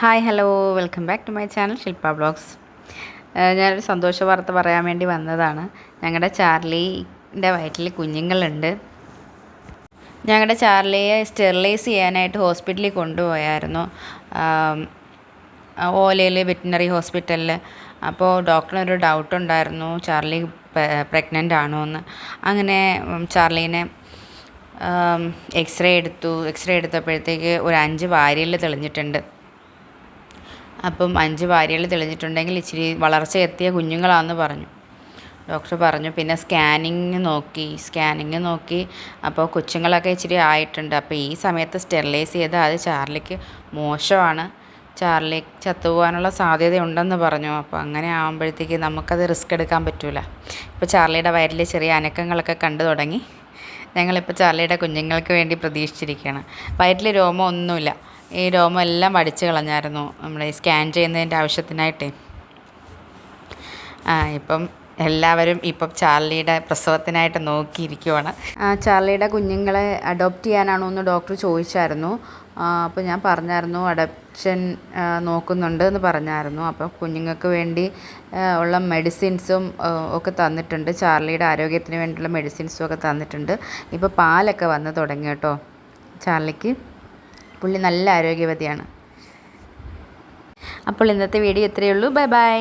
Hi hello. Welcome back to my channel Shilpa vlogs. ഞാനൊരു സന്തോഷ വാർത്ത പറയാൻ വേണ്ടി വന്നതാണ്. ഞങ്ങളുടെ ചാർലിന്റെ വയറ്റിൽ കുഞ്ഞുങ്ങളുണ്ട്. ഞങ്ങളുടെ ചാർലിയെ സ്റ്റെറിലൈസ് ചെയ്യാനായിട്ട് ഹോസ്പിറ്റലിൽ കൊണ്ടുപോയായിരുന്നു. ഓലയിൽ വെറ്റിനറി ഹോസ്പിറ്റലിൽ അപ്പോൾ ഡോക്ടറിനൊരു ഡൗട്ട് ഉണ്ടായിരുന്നു ചാർലി പ്രഗ്നന്റ് ആണോ എന്ന് അങ്ങനെ ചാർലീനെ എക്സ്റേ എടുത്തു. എക്സ്റേ എടുത്തപ്പോഴത്തേക്ക് ഒരു അഞ്ച് വാരിയിൽ തെളിഞ്ഞിട്ടുണ്ട്. അപ്പം അഞ്ച് ഭാര്യകൾ തെളിഞ്ഞിട്ടുണ്ടെങ്കിൽ ഇച്ചിരി വളർച്ച എത്തിയ കുഞ്ഞുങ്ങളാണെന്ന് പറഞ്ഞു. ഡോക്ടർ പറഞ്ഞു പിന്നെ സ്കാനിങ് നോക്കി സ്കാനിങ് നോക്കി. അപ്പോൾ കൊച്ചുങ്ങളൊക്കെ ഇച്ചിരി ആയിട്ടുണ്ട്. അപ്പോൾ ഈ സമയത്ത് സ്റ്റെറിലൈസ് ചെയ്താൽ അത് ചാർലിക്ക് മോശമാണ്. ചാർലി ചത്തുപോകാനുള്ള സാധ്യതയുണ്ടെന്ന് പറഞ്ഞു. അപ്പോൾ അങ്ങനെ ആകുമ്പോഴത്തേക്ക് നമുക്കത് റിസ്ക് എടുക്കാൻ പറ്റില്ല ഇപ്പോൾ ചാർലിയുടെ വയറ്റിലെ ചെറിയ അനക്കങ്ങളൊക്കെ കണ്ടു തുടങ്ങി. ഞങ്ങളിപ്പോൾ ചാർലിയുടെ കുഞ്ഞുങ്ങൾക്ക് വേണ്ടി പ്രതീക്ഷിച്ചിരിക്കുകയാണ്. വയറ്റിൽ രോമം ഒന്നുമില്ല. ഈ രോമം എല്ലാം വടിച്ചു കളഞ്ഞായിരുന്നു. നമ്മൾ സ്കാൻ ചെയ്യുന്നതിന്റെ ആവശ്യത്തിനായിട്ടേ. ആ ഇപ്പം എല്ലാവരും ഇപ്പം ചാർലിയുടെ പ്രസവത്തിനായിട്ട് നോക്കിയിരിക്കുവാണ്. ചാർലിയുടെ കുഞ്ഞുങ്ങളെ അഡോപ്റ്റ് ചെയ്യാനാണോ എന്ന് ഡോക്ടർ ചോദിച്ചായിരുന്നു. അപ്പോൾ ഞാൻ പറഞ്ഞായിരുന്നു അഡപ്ഷൻ നോക്കുന്നുണ്ട് എന്ന് പറഞ്ഞായിരുന്നു. അപ്പോൾ കുഞ്ഞുങ്ങൾക്ക് വേണ്ടി ഉള്ള മെഡിസിൻസും ഒക്കെ തന്നിട്ടുണ്ട്. ചാർലിയുടെ ആരോഗ്യത്തിന് വേണ്ടിയുള്ള മെഡിസിൻസും ഒക്കെ തന്നിട്ടുണ്ട്. ഇപ്പോൾ പാലൊക്കെ വന്ന് തുടങ്ങി കേട്ടോ. ചാർലിക്ക് പുള്ളി നല്ല ആരോഗ്യവതിയാണ്. അപ്പോൾ ഇന്നത്തെ വീഡിയോ ഇത്രയേ ഉള്ളൂ. Bye bye